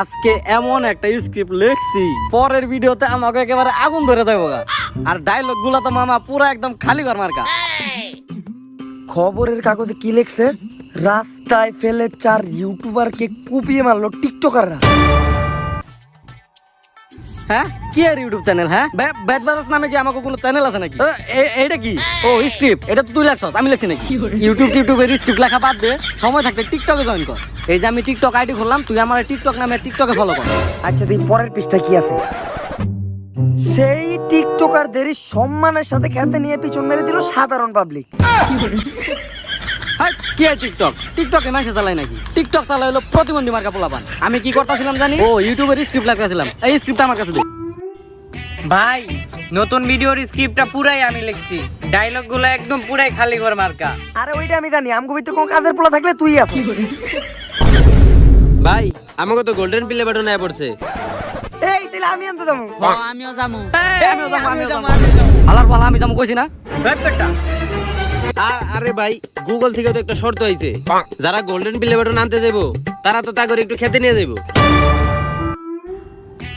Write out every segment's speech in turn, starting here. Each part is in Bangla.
আজকে এমন একটা স্ক্রিপ্ট লিখছি, পরের ভিডিওতে আমাকে একেবারে আগুন ধরে দেবো আর ডায়লগগুলো তো মামা পুরো একদম খালি ঘর মার্কা। খবরের কাগজে কি লিখছে? রাস্তায় ফেলে চার ইউটিউবারকে কুপিয়ে মারলো টিকটকাররা। হ্যাঁ? কি আর ইউটিউব চ্যানেল হ্যাঁ? ব্যাট ব্রাদার্স নামে কি আমাকে কোনো চ্যানেল আছে নাকি? এ, এ- এইটা কি? ও স্ক্রিপ্ট এটা তো তুই লেখছস আমি লেখছি নাকি? ইউটিউব টিকটকের স্ক্রিপ্ট লেখা বাদ দে সময় থাকতে টিকটকে জয়েন কর। এই যে আমি টিকটক আইডি খুললাম তুই আমার টিকটক নামে টিকটকে ফলো কর। আচ্ছা তুই পরের পৃষ্ঠা কি আছে? সেই টিকটকারদেরই সম্মানের সাথে খেতে নিয়ে পিছন মেরে দিল সাধারণ পাবলিক কি টিকটক টিকটকে মাসে চালাই নাকি? টিকটক চালাই হলো প্রতিবন্ধী মার্কা পোলাপান। আমি কি করতেছিলাম জানি? ও ইউটিউবের স্ক্রিপ্ট লেখাছিলাম এই স্ক্রিপ্ট আমার কাছে দে। ভাই নতুন ভিডিওর স্ক্রিপ্টটা পুরাই আমি লিখছি। ডায়লগগুলো একদম পুরাই খালি ঘর মার্কা। আরে ওইটা আমি জানি। আমগো ভিতরে কোনো কাজের পোলা থাকলে তুই আছো ভাই আমাকে তো গোল্ডেন প্লে বাটন আয় পড়ছে। এই তাহলে আমি আনতে যাব। আমিও যাব। আমিও যাব, আমিও যাব। হালার পালা আমি যাব কইছি না? আর আরে ভাই গুগল থেকে তো একটা শর্ত হইছে। যারা গোল্ডেন প্লে বাটন আনতে যাব তারা তো তা করে একটু খেতে নিয়ে যাব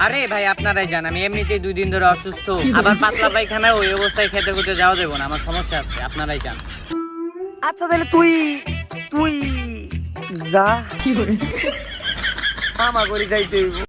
আরে ভাই আপনারাই জান আমি এমনিতেই দুই দিন ধরে অসুস্থ। আবার পাতলা পায়খানা ওই অবস্থায় খেতে খেতে যাওয়া যাব না আমার সমস্যা আছে আপনারাই জান আচ্ছা তাহলে তুই তুই যা। আমা করি যাইতে হইবো।